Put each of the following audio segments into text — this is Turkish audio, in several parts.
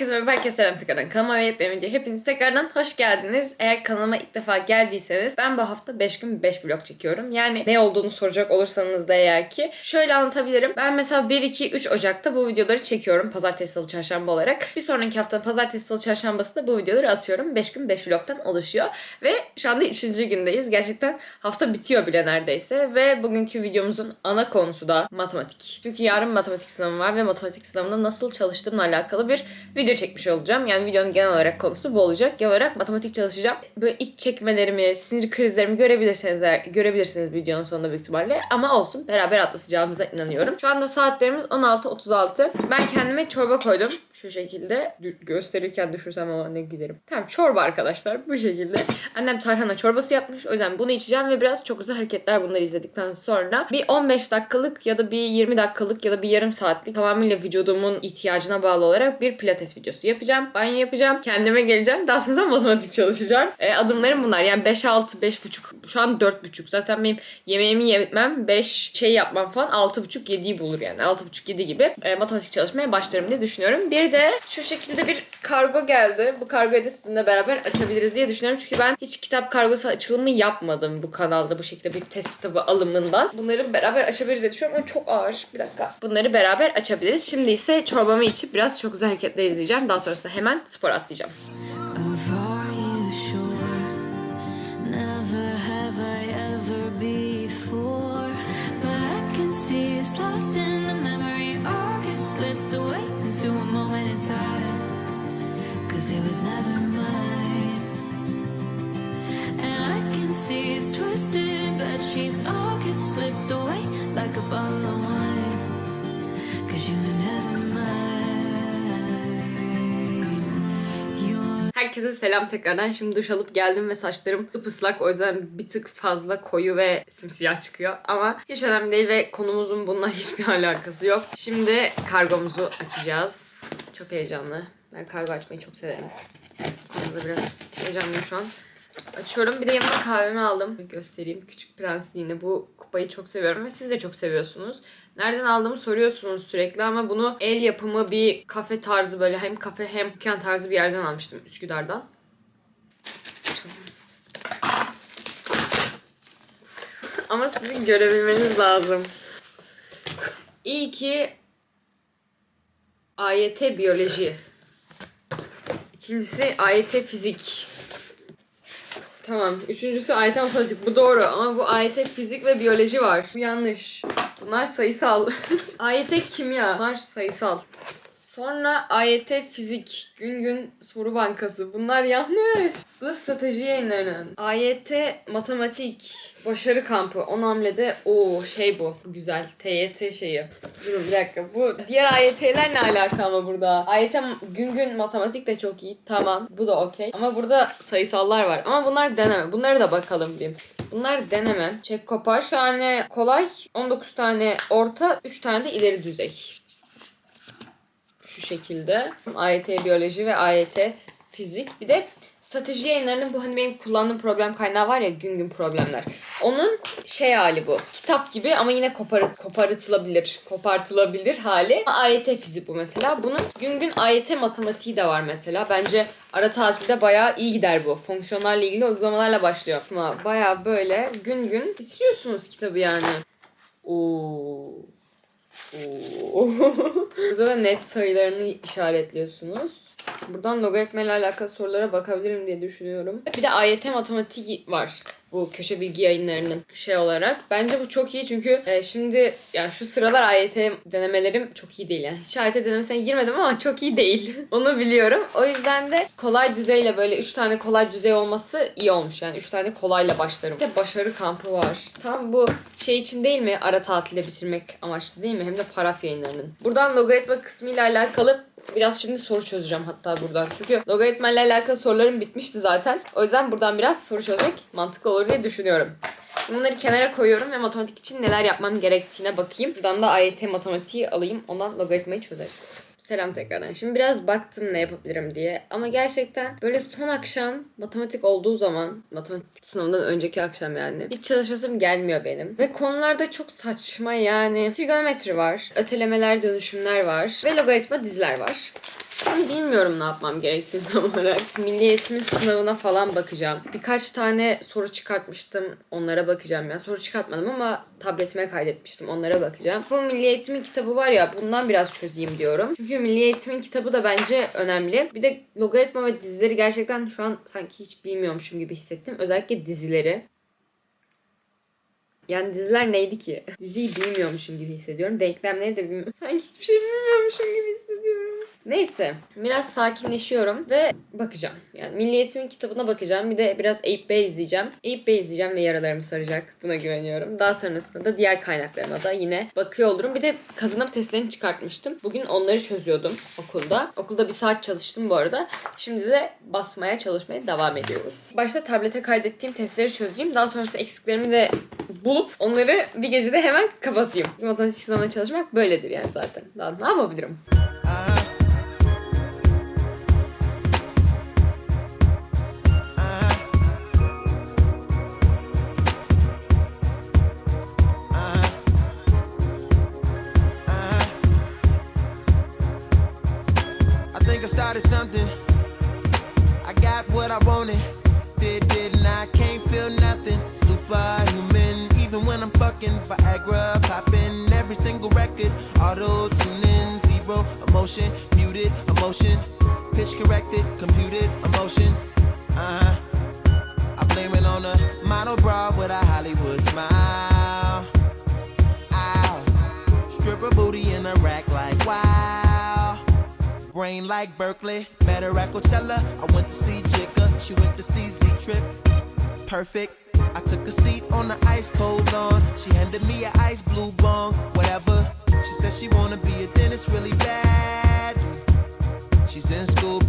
Herkese merhaba, herkese selam tekrardan. Kanalıma ve yepyeni videoya hepiniz tekrardan hoş geldiniz. Eğer kanalıma ilk defa geldiyseniz ben bu hafta 5 gün 5 vlog çekiyorum. Yani ne olduğunu soracak olursanız da eğer ki şöyle anlatabilirim. Ben mesela 1, 2, 3 Ocak'ta bu videoları çekiyorum. Pazartesi, salı, çarşamba olarak. Bir sonraki hafta pazartesi, salı, çarşambası da bu videoları atıyorum. 5 gün 5 vlogtan oluşuyor. Ve şu anda 3. gündeyiz. Gerçekten hafta bitiyor bile neredeyse. Ve bugünkü videomuzun ana konusu da matematik. Çünkü yarın matematik sınavı var ve matematik sınavında nasıl çalıştığımla alakalı bir video çekmiş olacağım. Yani videonun genel olarak konusu bu olacak. Genel olarak matematik çalışacağım. Böyle iç çekmelerimi, sinir krizlerimi görebilirsiniz, görebilirsiniz videonun sonunda büyük ihtimalle. Ama olsun beraber atlatacağımıza inanıyorum. Şu anda saatlerimiz 16.36. Ben kendime çorba koydum. Şu şekilde gösterirken düşürsem ama ne gülerim. Tamam çorba arkadaşlar bu şekilde. Annem tarhana çorbası yapmış. O yüzden bunu içeceğim ve biraz çok güzel hareketler bunları izledikten sonra bir 15 dakikalık ya da bir 20 dakikalık ya da bir yarım saatlik tamamıyla vücudumun ihtiyacına bağlı olarak bir pilates videosu yapacağım. Banyo yapacağım. Kendime geleceğim. Daha sonra matematik çalışacağım. E, adımlarım bunlar. Yani 5-6, 5.5 şu an 4.5. Zaten benim yemeğimi yemem 5 şey yapmam falan 6.5-7'yi bulur yani. 6.5-7 gibi e, matematik çalışmaya başlarım diye düşünüyorum. Bir de şu şekilde bir kargo geldi. Bu kargoyu da sizinle beraber açabiliriz diye düşünüyorum. Çünkü ben hiç kitap kargosu açılımı yapmadım bu kanalda bu şekilde bir test kitabı alımından. Bunları beraber açabiliriz diye düşünüyorum ama çok ağır. Bir dakika. Bunları beraber açabiliriz. Şimdi ise çorbamı içip biraz çok güzel hareketler izleyeceğim. izleyeceğim. Daha sonrasında hemen spora atlayacağım. Cause it was never mine. And I can see it's twisted Bed sheets all slipped away Like a bottle of wine. Cause you were never mine. Herkese selam tekrardan. Şimdi duş alıp geldim ve saçlarım ıslak. O yüzden bir tık fazla koyu ve simsiyah çıkıyor. Ama hiç önemli değil ve konumuzun bununla hiçbir alakası yok. Şimdi kargomuzu açacağız. Çok heyecanlı. Ben kargo açmayı çok severim. Bu konuda biraz heyecanlıyım şu an. Açıyorum. Bir de yanıma kahvemi aldım. Göstereyim. Küçük Prens yine. Bu kupayı çok seviyorum ve siz de çok seviyorsunuz. Nereden aldığımı soruyorsunuz sürekli ama bunu el yapımı bir kafe tarzı böyle hem kafe hem dükkan tarzı bir yerden almıştım Üsküdar'dan. Ama sizin görebilmeniz lazım. İlki AYT biyoloji. İkincisi AYT fizik. Tamam. Üçüncüsü AYT matematik. Bu doğru ama bu AYT fizik ve biyoloji var. Bu yanlış. Bunlar sayısal. AYT kimya. Bunlar sayısal. Sonra AYT fizik. Gün gün soru bankası. Bunlar yanlış. Bu da strateji yayınlarının. AYT matematik. Başarı kampı. 10 hamlede. o şey bu. Bu güzel. TYT şeyi. Durun bir dakika. Bu diğer AYT'ler ne alaka ama burada? AYT gün gün matematik de çok iyi. Tamam. Bu da okey. Ama burada sayısallar var. Ama bunlar deneme. Bunları da bakalım bir. Bunlar deneme. Çek kopar. 3 tane kolay. 19 tane orta. 3 tane de ileri düzey şu şekilde. AYT biyoloji ve AYT fizik. Bir de strateji yayınlarının bu hani benim kullandığım problem kaynağı var ya gün gün problemler. Onun şey hali bu. Kitap gibi ama yine kopar, kopartılabilir. Kopartılabilir hali. AYT fizik bu mesela. Bunun gün gün AYT matematiği de var mesela. Bence ara tatilde bayağı iyi gider bu. Fonksiyonlarla ilgili uygulamalarla başlıyor. Ama bayağı böyle gün gün bitiriyorsunuz kitabı yani. Oo. Oo. Burada da net sayılarını işaretliyorsunuz. Buradan logaritmayla alakalı sorulara bakabilirim diye düşünüyorum. Bir de AYT matematiği var bu köşe bilgi yayınlarının şey olarak. Bence bu çok iyi çünkü e, şimdi yani şu sıralar AYT denemelerim çok iyi değil yani. Hiç AYT denemesine girmedim ama çok iyi değil. Onu biliyorum. O yüzden de kolay düzeyle böyle 3 tane kolay düzey olması iyi olmuş yani. 3 tane kolayla başlarım. Bir de başarı kampı var. Tam bu şey için değil mi? Ara tatilde bitirmek amaçlı değil mi? Hem de paraf yayınlarının. Buradan logaritma kısmıyla alakalı biraz şimdi soru çözeceğim hatta buradan. Çünkü logaritma ile alakalı sorularım bitmişti zaten. O yüzden buradan biraz soru çözmek mantıklı olur diye düşünüyorum. Bunları kenara koyuyorum ve matematik için neler yapmam gerektiğine bakayım. Buradan da AYT matematiği alayım. Ondan logaritmayı çözeriz. Selam tekrardan. Şimdi biraz baktım ne yapabilirim diye. Ama gerçekten böyle son akşam matematik olduğu zaman, matematik sınavından önceki akşam yani. Hiç çalışasım gelmiyor benim. Ve konularda çok saçma yani. Trigonometri var, ötelemeler, dönüşümler var ve logaritma diziler var. Şimdi bilmiyorum ne yapmam gerektiğini tam olarak. Milli Eğitim'in sınavına falan bakacağım. Birkaç tane soru çıkartmıştım. Onlara bakacağım. Yani soru çıkartmadım ama tabletime kaydetmiştim. Onlara bakacağım. Bu Milli Eğitim'in kitabı var ya bundan biraz çözeyim diyorum. Çünkü Milli Eğitim'in kitabı da bence önemli. Bir de logaritma ve dizileri gerçekten şu an sanki hiç bilmiyormuşum gibi hissettim. Özellikle dizileri. Yani diziler neydi ki? Diziyi bilmiyormuşum gibi hissediyorum. Denklemleri de bilmiyorum. Sanki hiçbir şey bilmiyormuşum gibi hissediyorum. Neyse. Biraz sakinleşiyorum ve bakacağım. Yani Milli Eğitim'in kitabına bakacağım. Bir de biraz Eyüp Bey izleyeceğim. Eyüp Bey izleyeceğim ve yaralarımı saracak. Buna güveniyorum. Daha sonrasında da diğer kaynaklarıma da yine bakıyor olurum. Bir de kazanım testlerini çıkartmıştım. Bugün onları çözüyordum okulda. Okulda bir saat çalıştım bu arada. Şimdi de basmaya çalışmaya devam ediyoruz. Başta tablete kaydettiğim testleri çözeyim. Daha sonrasında eksiklerimi de bulup onları bir gecede hemen kapatayım. Matematik sınavına çalışmak böyledir yani zaten. Daha ne yapabilirim? I started something. I got what I wanted. Did, didn't I? Can't feel nothing. Superhuman, even when I'm fucking Viagra, popping every single record. Auto tuning, zero emotion, muted emotion. Pitch corrected, computed emotion. Uh huh. I blame it on a model bra with a Hollywood smile. Ow. Stripper booty in a rack. Brain like Berkeley, met her at Coachella. I went to see Jigga, she went to see Z Trip. Perfect. I took a seat on the ice cold lawn. She handed me an ice blue bong, whatever. She said she wanna be a dentist really bad.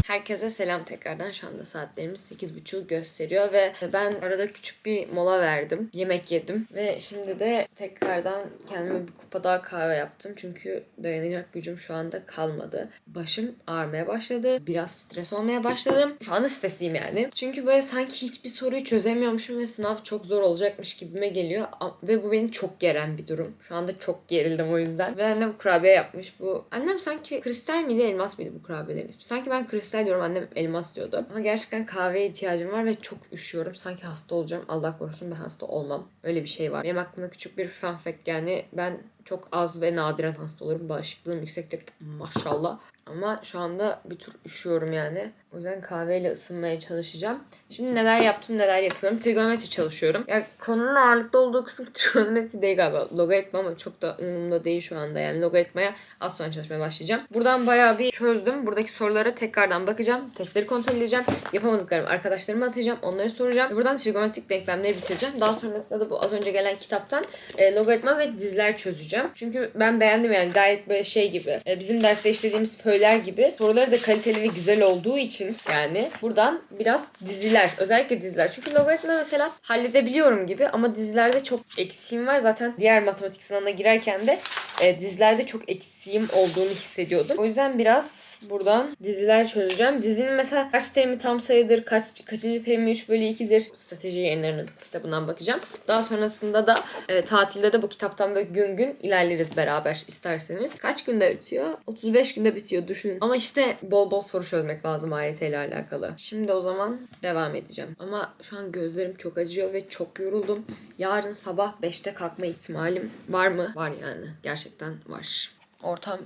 Herkese selam tekrardan. Şu anda saatlerimiz 8.30'u gösteriyor ve ben arada küçük bir mola verdim. Yemek yedim ve şimdi de tekrardan kendime bir kupa daha kahve yaptım. Çünkü dayanacak gücüm şu anda kalmadı. Başım ağrımaya başladı. Biraz stres olmaya başladım. Şu anda stresliyim yani. Çünkü böyle sanki hiçbir soruyu çözemiyormuşum ve sınav çok zor olacakmış gibime geliyor. Ve bu beni çok geren bir durum. Şu anda çok gerildim o yüzden. Ve annem kurabiye yapmış. Bu annem sanki kristal miydi elmas mıydı bu kurabiyelerin? Sanki ben kristal diyorum annem elmas diyordu. Ama gerçekten kahveye ihtiyacım var ve çok üşüyorum. Sanki hasta olacağım. Allah korusun ben hasta olmam. Öyle bir şey var. Benim aklımda küçük bir fun fact yani ben çok az ve nadiren hasta olurum. Bağışıklığım yüksektir maşallah. Ama şu anda bir tür üşüyorum yani. O yüzden kahveyle ısınmaya çalışacağım. Şimdi neler yaptım neler yapıyorum. Trigonometri çalışıyorum. Ya konunun ağırlıklı olduğu kısım trigonometri değil galiba. Logaritma ama çok da umurumda değil şu anda. Yani logaritmaya az sonra çalışmaya başlayacağım. Buradan bayağı bir çözdüm. Buradaki sorulara tekrardan bakacağım. Testleri kontrol edeceğim. Yapamadıklarımı arkadaşlarıma atacağım. Onları soracağım. Buradan trigonometrik denklemleri bitireceğim. Daha sonrasında da bu az önce gelen kitaptan e, logaritma ve diziler çözeceğim. Çünkü ben beğendim yani gayet böyle şey gibi. E, bizim derste işlediğimiz föyler gibi. Soruları da kaliteli ve güzel olduğu için yani buradan biraz diziler. Özellikle diziler. Çünkü logaritma mesela halledebiliyorum gibi ama dizilerde çok eksiğim var. Zaten diğer matematik sınavına girerken de e, dizilerde çok eksiğim olduğunu hissediyordum. O yüzden biraz buradan diziler çözeceğim. Dizinin mesela kaç terimi tam sayıdır, kaç kaçıncı terimi 3 bölü 2'dir. Strateji yayınlarının kitabından bakacağım. Daha sonrasında da e, tatilde de bu kitaptan böyle gün gün ilerleriz beraber isterseniz. Kaç günde bitiyor? 35 günde bitiyor düşünün. Ama işte bol bol soru çözmek lazım AYT ile alakalı. Şimdi o zaman devam edeceğim. Ama şu an gözlerim çok acıyor ve çok yoruldum. Yarın sabah 5'te kalkma ihtimalim var mı? Var yani. Gerçekten var. Ortam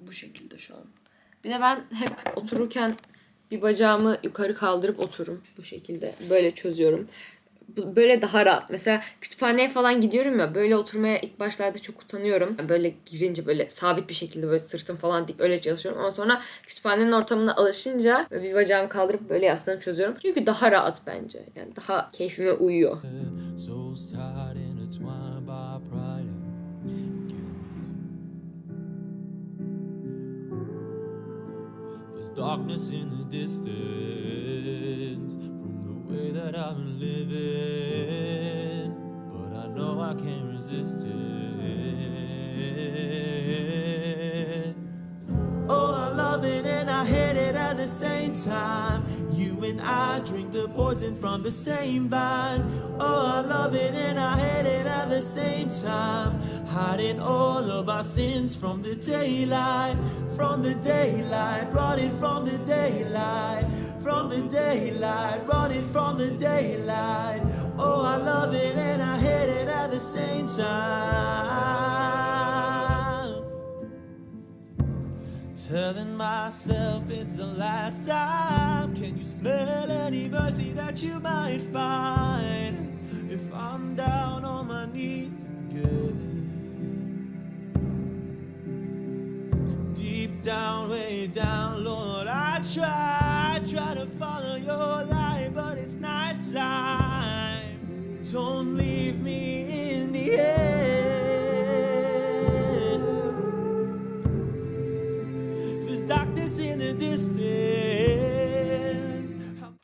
bu şekilde şu an. Bir de ben hep otururken bir bacağımı yukarı kaldırıp otururum bu şekilde. Böyle çözüyorum. Böyle daha rahat. Mesela kütüphaneye falan gidiyorum ya böyle oturmaya ilk başlarda çok utanıyorum. Böyle girince böyle sabit bir şekilde böyle sırtım falan dik öyle çalışıyorum. Ama sonra kütüphanenin ortamına alışınca bir bacağımı kaldırıp böyle yaslanıp çözüyorum. Çünkü daha rahat bence. Yani daha keyfime uyuyor. There's darkness in the distance from the way that I've been living, but I know I can't resist it. I hate it at the same time. You and I drink the poison from the same vine. Oh, I love it and I hate it at the same time. Hiding all of our sins from the daylight, from the daylight, brought it from the daylight, from the daylight, brought it from the daylight. Oh, I love it and I hate it at the same time. Telling myself it's the last time. Can you smell any mercy that you might find if I'm down on my knees again? Deep down, way down, Lord, I try, try to follow your light, but it's night time. Don't leave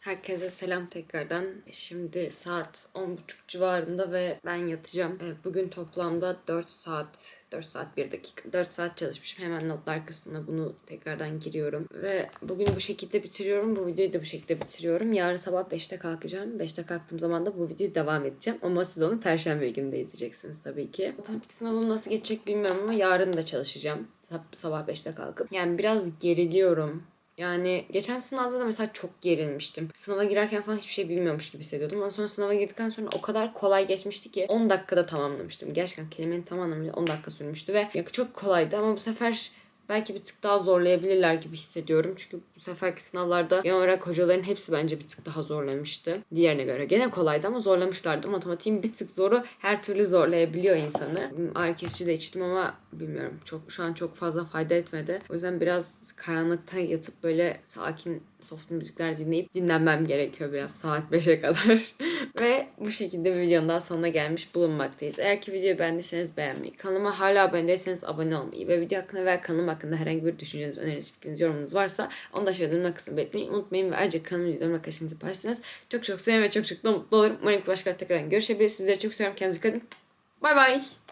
Herkese selam tekrardan. Şimdi saat 10.30 civarında ve ben yatacağım. Ee, Bugün toplamda 4 saat, 4 saat 1 dakika, 4 saat çalışmışım. Hemen notlar kısmına bunu tekrardan giriyorum. Ve bugün bu şekilde bitiriyorum. Bu videoyu da bu şekilde bitiriyorum. Yarın sabah 5'te kalkacağım. 5'te kalktığım zaman da bu videoyu devam edeceğim. Ama siz onu perşembe günü izleyeceksiniz tabii ki. Matematik sınavım nasıl geçecek bilmiyorum ama yarın da çalışacağım. Sab- Sabah 5'te kalkıp. Yani biraz geriliyorum. Yani geçen sınavda da mesela çok gerilmiştim. Sınava girerken falan hiçbir şey bilmiyormuş gibi hissediyordum. Ondan sonra sınava girdikten sonra o kadar kolay geçmişti ki 10 dakikada tamamlamıştım. Gerçekten kelimenin tam anlamıyla 10 dakika sürmüştü ve çok kolaydı ama bu sefer belki bir tık daha zorlayabilirler gibi hissediyorum. Çünkü bu seferki sınavlarda genel olarak hocaların hepsi bence bir tık daha zorlamıştı. Diğerine göre. Gene kolaydı ama zorlamışlardı. Matematiğin bir tık zoru her türlü zorlayabiliyor insanı. Ağrı kesici de içtim ama bilmiyorum. Çok şu an çok fazla fayda etmedi. O yüzden biraz karanlıkta yatıp böyle sakin soft müzikler dinleyip dinlenmem gerekiyor biraz saat 5'e kadar. Ve bu şekilde videonun daha sonuna gelmiş bulunmaktayız. Eğer ki videoyu beğendiyseniz beğenmeyi, kanalıma hala abone değilseniz abone olmayı ve video hakkında veya kanalım hakkında herhangi bir düşünceniz, öneriniz, fikriniz, yorumunuz varsa onu da aşağıda yorumlar kısmına belirtmeyi unutmayın ve ayrıca kanalımı videolarımı arkadaşlarınızla paylaşırsanız çok çok sevinirim ve çok çok da mutlu olurum. Umarım ki başka tekrar görüşebiliriz. Sizleri çok seviyorum. Kendinize dikkat edin. Bay bay.